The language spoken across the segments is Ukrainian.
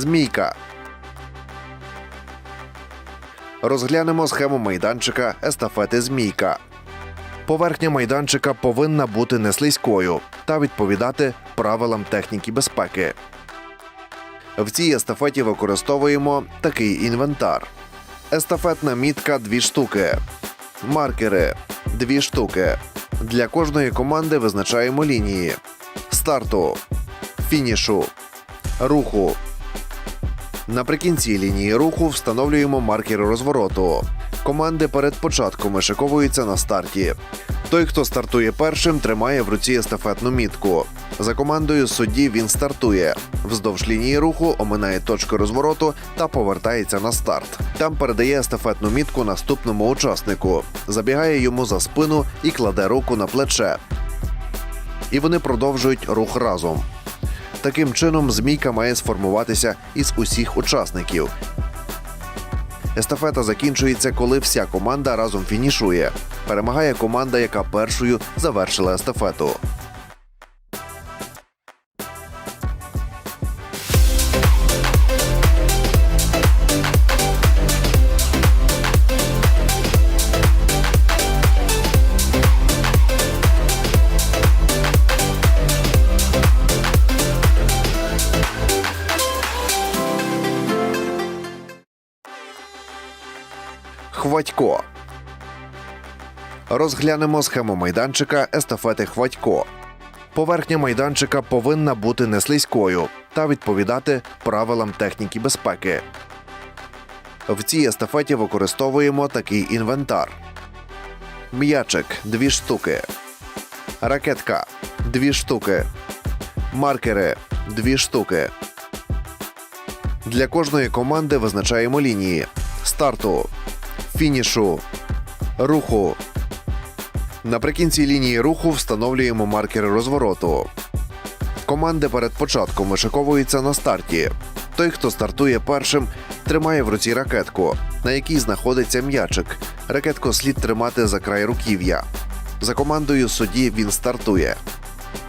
Змійка. Розглянемо схему майданчика естафети Змійка. Поверхня майданчика повинна бути неслизькою та відповідати правилам техніки безпеки. В цій естафеті використовуємо такий інвентар: естафетна мітка 2 штуки, маркери 2 штуки. Для кожної команди визначаємо лінії старту, фінішу, руху. Наприкінці лінії руху встановлюємо маркери розвороту. Команди перед початком вишиковуються на старті. Той, хто стартує першим, тримає в руці естафетну мітку. За командою судді він стартує. Вздовж лінії руху оминає точку розвороту та повертається на старт. Там передає естафетну мітку наступному учаснику, забігає йому за спину і кладе руку на плече. І вони продовжують рух разом. Таким чином, змійка має сформуватися із усіх учасників. Естафета закінчується, коли вся команда разом фінішує. Перемагає команда, яка першою завершила естафету. Хватько. Розглянемо схему майданчика естафети Хватько. Поверхня майданчика повинна бути неслизькою та відповідати правилам техніки безпеки. В цій естафеті використовуємо такий інвентар: м'ячик 2 штуки, ракетка 2 штуки, маркери 2 штуки. Для кожної команди визначаємо лінії старту, фінішу, руху. Наприкінці лінії руху встановлюємо маркери розвороту. Команди перед початком вишиковуються на старті. Той, хто стартує першим, тримає в руці ракетку, на якій знаходиться м'ячик. Ракетку слід тримати за край руків'я. За командою судді він стартує.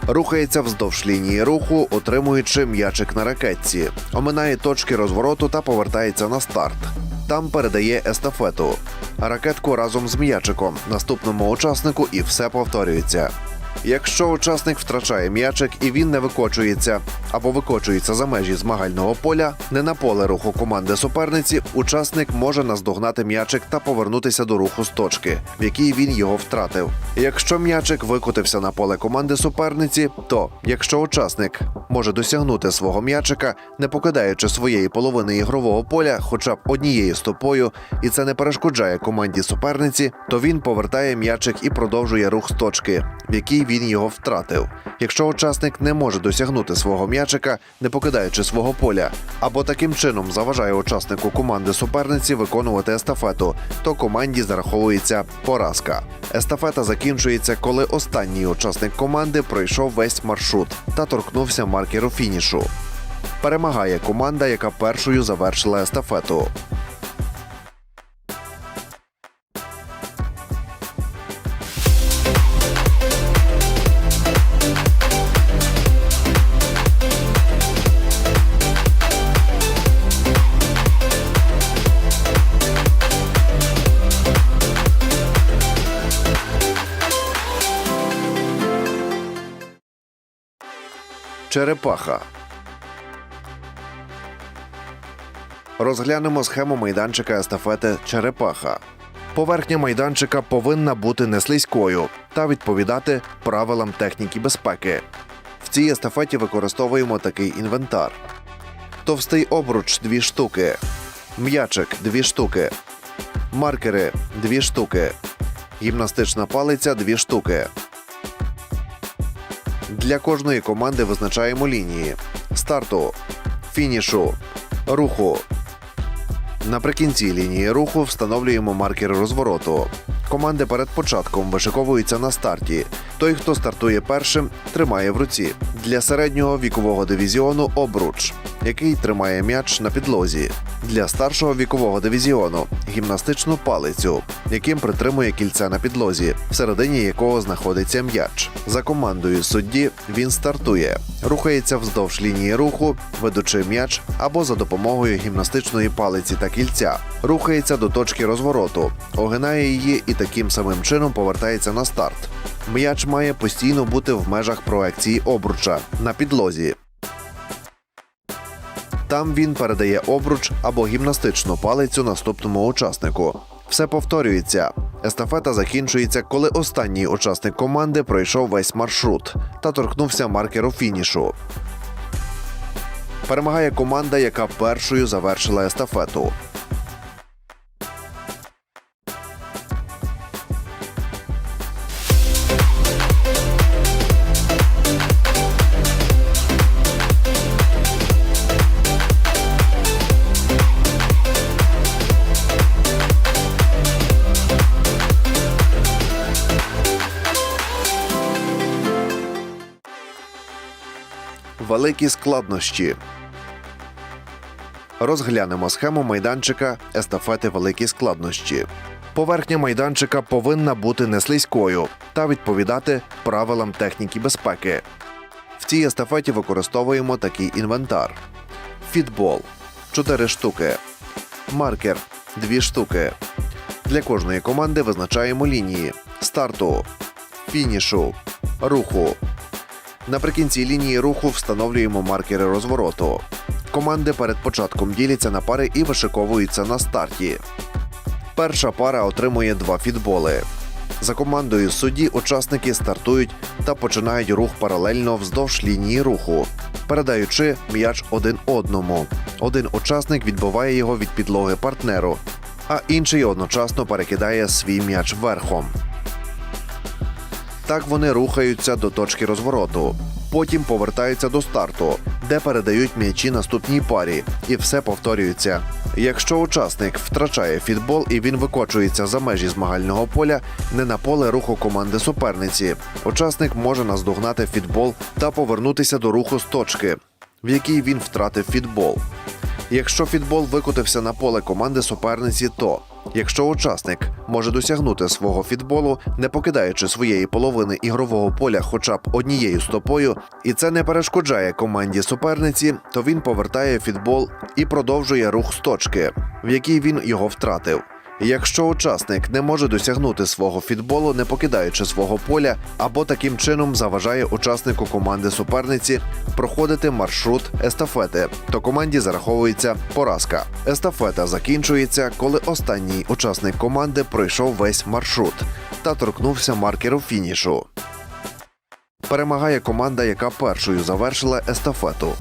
Рухається вздовж лінії руху, отримуючи м'ячик на ракетці, оминає точки розвороту та повертається на старт. Там передає естафету. Ракетку разом з м'ячиком, наступному учаснику, і все повторюється. Якщо учасник втрачає м'ячик і він не викочується або викочується за межі змагального поля, не на поле руху команди суперниці, учасник може наздогнати м'ячик та повернутися до руху з точки, в якій він його втратив. Якщо м'ячик викотився на поле команди суперниці, то якщо учасник може досягнути свого м'ячика, не покидаючи своєї половини ігрового поля, хоча б однією стопою, і це не перешкоджає команді суперниці, то він повертає м'ячик і продовжує рух з точки, в якій він його втратив. Якщо учасник не може досягнути свого м'ячика, не покидаючи свого поля, або таким чином заважає учаснику команди суперниці виконувати естафету, то команді зараховується поразка. Естафета закінчується, коли останній учасник команди пройшов весь маршрут та торкнувся маркеру фінішу. Перемагає команда, яка першою завершила естафету. Черепаха. Розглянемо схему майданчика естафети Черепаха. Поверхня майданчика повинна бути неслизькою та відповідати правилам техніки безпеки. В цій естафеті використовуємо такий інвентар: товстий обруч 2 штуки, м'ячик 2 штуки, маркери 2 штуки, гімнастична палиця 2 штуки. Для кожної команди визначаємо лінії старту, фінішу, руху. Наприкінці лінії руху встановлюємо маркер розвороту. Команди перед початком вишиковуються на старті. Той, хто стартує першим, тримає в руці. Для середнього вікового дивізіону обруч. Який тримає м'яч на підлозі. Для старшого вікового дивізіону гімнастичну палицю, яким притримує кільце на підлозі, всередині якого знаходиться м'яч. За командою судді він стартує, рухається вздовж лінії руху, ведучи м'яч або за допомогою гімнастичної палиці та кільця, рухається до точки розвороту, огинає її і таким самим чином повертається на старт. М'яч має постійно бути в межах проекції обруча на підлозі. Там він передає обруч або гімнастичну палицю наступному учаснику. Все повторюється. Естафета закінчується, коли останній учасник команди пройшов весь маршрут та торкнувся маркеру фінішу. Перемагає команда, яка першою завершила естафету. Великі складнощі. Розглянемо схему майданчика естафети великі складнощі. Поверхня майданчика повинна бути неслизькою та відповідати правилам техніки безпеки. В цій естафеті використовуємо такий інвентар: фітбол 4 штуки, маркер 2 штуки. Для кожної команди визначаємо лінії старту, фінішу, руху. Наприкінці лінії руху встановлюємо маркери розвороту. Команди перед початком діляться на пари і вишиковуються на старті. Перша пара отримує два фітболи. За командою судді учасники стартують та починають рух паралельно вздовж лінії руху, передаючи м'яч один одному. Один учасник відбиває його від підлоги партнеру, а інший одночасно перекидає свій м'яч верхом. Так вони рухаються до точки розвороту. Потім повертаються до старту, де передають м'ячі наступній парі, і все повторюється. Якщо учасник втрачає фітбол і він викочується за межі змагального поля, не на поле руху команди суперниці, учасник може наздогнати фітбол та повернутися до руху з точки, в якій він втратив фітбол. Якщо фітбол викотився на поле команди суперниці, то якщо учасник може досягнути свого фітболу, не покидаючи своєї половини ігрового поля хоча б однією стопою, і це не перешкоджає команді суперниці, то він повертає фітбол і продовжує рух з точки, в якій він його втратив. Якщо учасник не може досягнути свого фітболу, не покидаючи свого поля, або таким чином заважає учаснику команди суперниці проходити маршрут естафети, то команді зараховується поразка. Естафета закінчується, коли останній учасник команди пройшов весь маршрут та торкнувся маркеру фінішу. Перемагає команда, яка першою завершила естафету.